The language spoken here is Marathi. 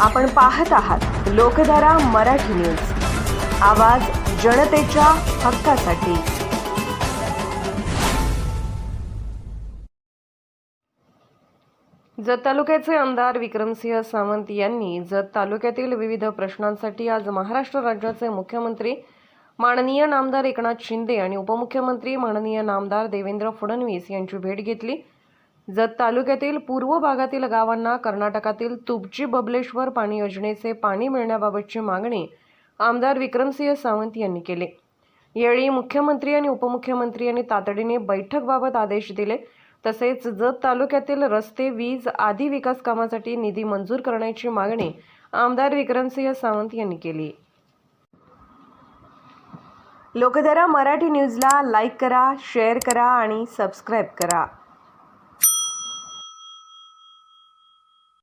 आपण पाहत आहात लोकधारा मराठी न्यूज. आवाज जनतेच्या हक्कासाठी. जत तालुक्याचे आमदार विक्रमसिंह सावंत यांनी जत तालुक्यातील विविध प्रश्नांसाठी आज महाराष्ट्र राज्याचे मुख्यमंत्री माननीय नामदार एकनाथ शिंदे आणि उपमुख्यमंत्री माननीय नामदार देवेंद्र फडणवीस यांची भेट घेतली. जत तालुक्यातील पूर्व भागातील गावांना कर्नाटकातील तुबची बबलेश्वर पाणी योजनेचे पाणी मिळण्याबाबतची मागणी आमदार विक्रमसिंह सावंत यांनी केली. यावेळी मुख्यमंत्री आणि उपमुख्यमंत्री यांनी तातडीने बैठकबाबत आदेश दिले. तसेच जत तालुक्यातील रस्ते वीज आदी विकास कामासाठी निधी मंजूर करण्याची मागणी आमदार विक्रमसिंह सावंत यांनी केली. लोकधारा मराठी न्यूजला लाईक करा शेअर करा आणि सबस्क्राईब करा.